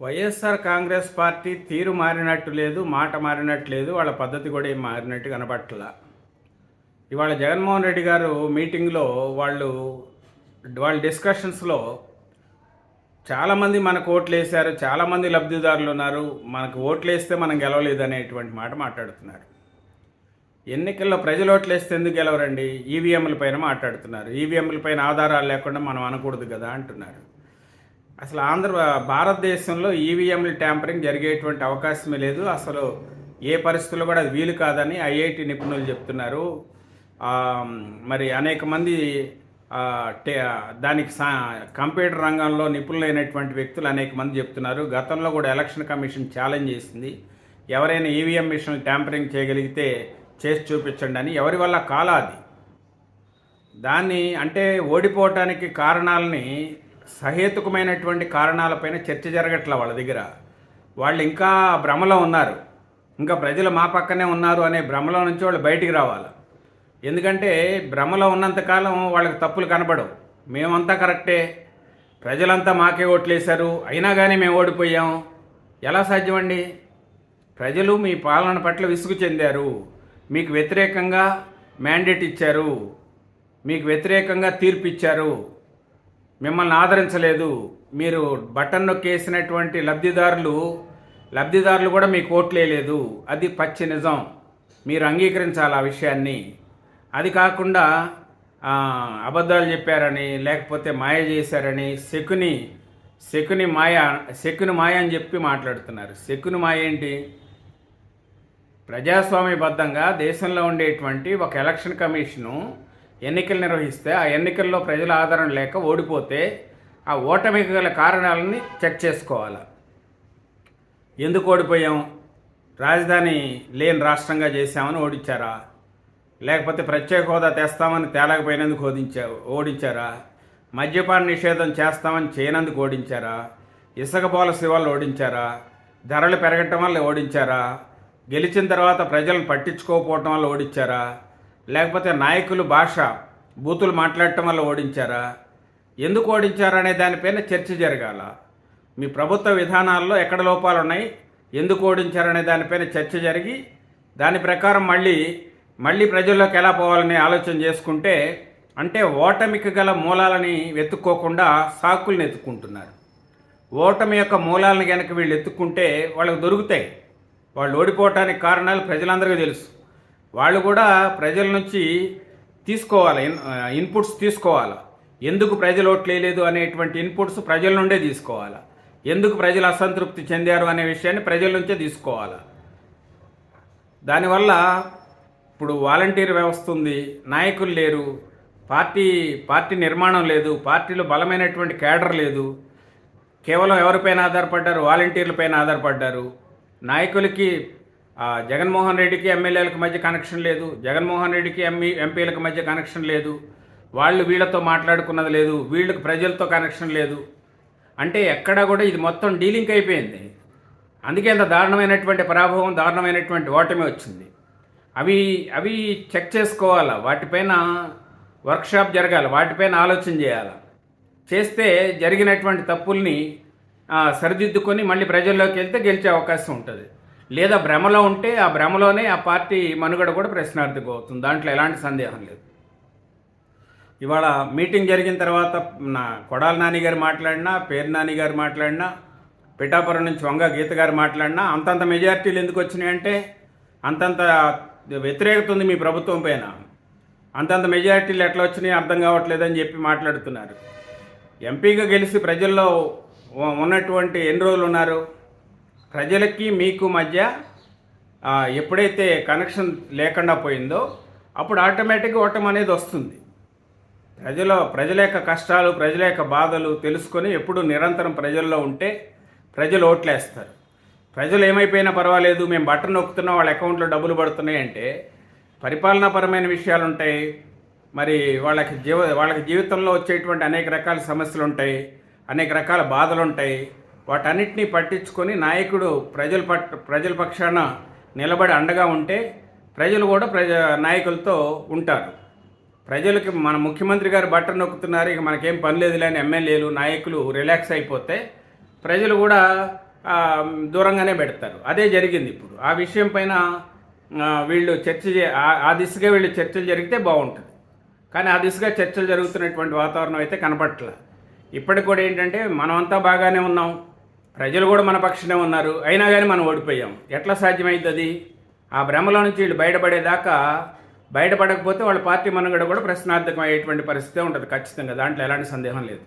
YSR Congress party తీరు మారినట్టు లేదు మాట మారినట్టు లేదు వాళ్ళ పద్ధతి కూడా ఏం మారినట్టు కనబట్టల. ఇవాళ జగన్మోహన్ రెడ్డి గారు మీటింగ్లో వాళ్ళు వాళ్ళ డిస్కషన్స్లో చాలామంది మనకు ఓట్లు వేశారు చాలామంది లబ్ధిదారులు ఉన్నారు మనకు ఓట్లు వేస్తే మనం గెలవలేదు అనేటువంటి మాట మాట్లాడుతున్నారు. ఎన్నికల్లో ప్రజలు ఓట్లు వేస్తే ఎందుకు గెలవరండి? ఈవీఎంల పైన మాట్లాడుతున్నారు. ఈవీఎంల పైన ఆధారాలు లేకుండా మనం అనకూడదు కదా అంటున్నారు. అసలు ఆంధ్ర భారతదేశంలో ఈవీఎంలు ట్యాంపరింగ్ జరిగేటువంటి అవకాశమే లేదు. అసలు ఏ పరిస్థితుల్లో కూడా అది వీలు కాదని ఐఐటి నిపుణులు చెప్తున్నారు. మరి అనేక మంది దానికి సా కంప్యూటర్ రంగంలో నిపుణులైనటువంటి వ్యక్తులు అనేక మంది చెప్తున్నారు. గతంలో కూడా ఎలక్షన్ కమిషన్ ఛాలెంజ్ చేసింది. ఎవరైనా ఈవీఎం మిషన్ ట్యాంపరింగ్ చేయగలిగితే చేసి చూపించండి అని. ఎవరి వల్ల కాలా అది? దాన్ని అంటే ఓడిపోవటానికి కారణాలని సహేతుకమైనటువంటి కారణాలపైన చర్చ జరగట్ల వాళ్ళ దగ్గర. వాళ్ళు ఇంకా భ్రమలో ఉన్నారు. ఇంకా ప్రజలు మా పక్కనే ఉన్నారు అనే భ్రమలో నుంచి వాళ్ళు బయటికి రావాలి. ఎందుకంటే భ్రమలో ఉన్నంతకాలం వాళ్ళకి తప్పులు కనబడవు. మేమంతా కరెక్టే. ప్రజలంతా మాకే ఓట్లేశారు. అయినా కానీ మేము ఓడిపోయాం. ఎలా సాధ్యమండి? ప్రజలు మీ పాలన పట్ల విసుగు చెందారు. మీకు వ్యతిరేకంగా మ్యాండేట్ ఇచ్చారు. మీకు వ్యతిరేకంగా తీర్పు ఇచ్చారు. మిమ్మల్ని ఆదరించలేదు. మీరు బటన్ నొక్కేసినటువంటి లబ్ధిదారులు లబ్ధిదారులు కూడా మీకు ఓట్లేయలేదు అది పచ్చి నిజం. మీరు అంగీకరించాలి ఆ విషయాన్ని. అది కాకుండా అబద్ధాలు చెప్పారని లేకపోతే మాయ చేశారని శకుని శకుని మాయ శకుని మాయ అని చెప్పి మాట్లాడుతున్నారు. శకుని మాయ ఏంటి? ప్రజాస్వామ్యబద్ధంగా దేశంలో ఉండేటువంటి ఒక ఎలక్షన్ కమిషను ఎన్నికలు నిర్వహిస్తే ఆ ఎన్నికల్లో ప్రజల ఆధారం లేక ఓడిపోతే ఆ ఓటమికి గల కారణాలని చెక్ చేసుకోవాలి. ఎందుకు ఓడిపోయాం? రాజధాని లేని రాష్ట్రంగా చేశామని ఓడించారా? లేకపోతే ప్రత్యేక హోదా తెస్తామని తేలకపోయినందుకు ఓడించా ఓడించారా? మద్యపాన నిషేధం చేస్తామని చేయనందుకు ఓడించారా? ఇసుక పాలసీ వల్ల ఓడించారా? ధరలు పెరగటం వల్ల ఓడించారా? గెలిచిన తర్వాత ప్రజలను పట్టించుకోకపోవటం వల్ల ఓడించారా? లేకపోతే నాయకులు భాష బూతులు మాట్లాడటం వల్ల ఓడించారా? ఎందుకు ఓడించారనే దానిపైన చర్చ జరగాల. మీ ప్రభుత్వ విధానాల్లో ఎక్కడ లోపాలు ఉన్నాయి? ఎందుకు ఓడించారనే దానిపైన చర్చ జరిగి దాని ప్రకారం మళ్ళీ మళ్ళీ ప్రజల్లోకి ఎలా పోవాలని ఆలోచన చేసుకుంటే అంటే ఓటమికి గల మూలాలని వెతుక్కోకుండా సాకుల్ని ఎత్తుక్కుంటున్నారు. ఓటమి యొక్క మూలాలను కనుక వీళ్ళు ఎత్తుక్కుంటే వాళ్ళకి దొరుకుతాయి. వాళ్ళు ఓడిపోవటానికి కారణాలు ప్రజలందరికీ తెలుసు. వాళ్ళు కూడా ప్రజల నుంచి తీసుకోవాలి ఇన్- ఇన్పుట్స్ తీసుకోవాలి. ఎందుకు ప్రజలు ఓట్లేదు అనేటువంటి ఇన్పుట్స్ ప్రజల నుండే తీసుకోవాలి. ఎందుకు ప్రజలు అసంతృప్తి చెందారు అనే విషయాన్ని ప్రజల నుంచే తీసుకోవాలి. దానివల్ల ఇప్పుడు వాలంటీర్ వ్యవస్థ ఉంది నాయకులు లేరు పార్టీ పార్టీ నిర్మాణం లేదు పార్టీలో బలమైనటువంటి కేడర్ లేదు కేవలం ఎవరిపైన ఆధారపడ్డారు? వాలంటీర్లపైన ఆధారపడ్డారు. నాయకులకి జగన్మోహన్ రెడ్డికి ఎమ్మెల్యేలకు మధ్య కనెక్షన్ లేదు. జగన్మోహన్ రెడ్డికి ఎంఈ ఎంపీలకు మధ్య కనెక్షన్ లేదు. వాళ్ళు వీళ్ళతో మాట్లాడుకున్నది లేదు. వీళ్ళకి ప్రజలతో కనెక్షన్ లేదు. అంటే ఎక్కడా కూడా ఇది మొత్తం డీలింక్ అయిపోయింది. అందుకే అంత దారుణమైనటువంటి పరాభవం దారుణమైనటువంటి ఓటమి వచ్చింది. అవి అవి చెక్ చేసుకోవాలా? వాటిపైన వర్క్షాప్ జరగాలి? వాటిపైన ఆలోచన చేయాలి? చేస్తే జరిగినటువంటి తప్పుల్ని సరిదిద్దుకొని మళ్ళీ ప్రజల్లోకి వెళ్తే గెలిచే అవకాశం ఉంటుంది. లేదా భ్రమలో ఉంటే ఆ భ్రమలోనే ఆ పార్టీ మనుగడ కూడా ప్రశ్నార్థకం అవుతుంది. దాంట్లో ఎలాంటి సందేహం లేదు. ఇవాళ మీటింగ్ జరిగిన తర్వాత నా కొడాల నాని గారు మాట్లాడినా పేరు నాని గారు మాట్లాడినా పిఠాపురం నుంచి వంగ గీత గారు మాట్లాడినా అంతంత మెజారిటీలు ఎందుకు వచ్చినాయంటే అంతంత వ్యతిరేకత ఉంది మీ ప్రభుత్వం పైన. అంతంత మెజారిటీలు ఎట్లా వచ్చినాయి అర్థం కావట్లేదని చెప్పి మాట్లాడుతున్నారు. ఎంపీగా గెలిచి ప్రజల్లో ఉన్నటువంటి ఎన్ని రోజులు ఉన్నారు? ప్రజలకి మీకు మధ్య ఎప్పుడైతే కనెక్షన్ లేకుండా పోయిందో అప్పుడు ఆటోమేటిక్గా ఓటమి అనేది వస్తుంది. ప్రజల ప్రజల యొక్క కష్టాలు ప్రజల యొక్క బాధలు తెలుసుకొని ఎప్పుడు నిరంతరం ప్రజల్లో ఉంటే ప్రజలు ఓట్లేస్తారు. ప్రజలు ఏమైపోయినా పర్వాలేదు మేము బటన్ నొక్కుతున్నాం వాళ్ళ అకౌంట్లో డబ్బులు పడుతున్నాయి అంటే పరిపాలనాపరమైన విషయాలు ఉంటాయి. మరి వాళ్ళకి జీవ వాళ్ళకి జీవితంలో వచ్చేటువంటి అనేక రకాల సమస్యలు ఉంటాయి అనేక రకాల బాధలు ఉంటాయి. వాటన్నిటినీ పట్టించుకొని నాయకుడు ప్రజల పట్ ప్రజల పక్షాన నిలబడి అండగా ఉంటే ప్రజలు కూడా ప్రజ నాయకులతో ఉంటారు. ప్రజలకి మన ముఖ్యమంత్రి గారు బట్టర్ నొక్కుతున్నారు ఇక మనకేం పని లేదు లేని ఎమ్మెల్యేలు నాయకులు రిలాక్స్ అయిపోతే ప్రజలు కూడా దూరంగానే పెడతారు. అదే జరిగింది ఇప్పుడు. ఆ విషయం పైన వీళ్ళు చర్చ చే- ఆ- ఆ దిశగా వీళ్ళు చర్చలు జరిగితే బాగుంటుంది. కానీ ఆ దిశగా చర్చలు జరుగుతున్నటువంటి వాతావరణం అయితే కనపట్ల ఇప్పటికి కూడా ఏంటంటే మనమంతా బాగానే ఉన్నాం. ప్రజలు కూడా మన పక్షనే ఉన్నారు. అయినా కానీ మనం ఓడిపోయాం. ఎట్లా సాధ్యమవుతుంది ఆ భ్రమలో నుంచి వీళ్ళు బయటపడేదాకా బయటపడకపోతే వాళ్ళ పార్టీ మనుగడ కూడా ప్రశ్నార్థకం అయ్యేటువంటి పరిస్థితి ఉంటుంది ఖచ్చితంగా. దాంట్లో ఎలాంటి సందేహం లేదు.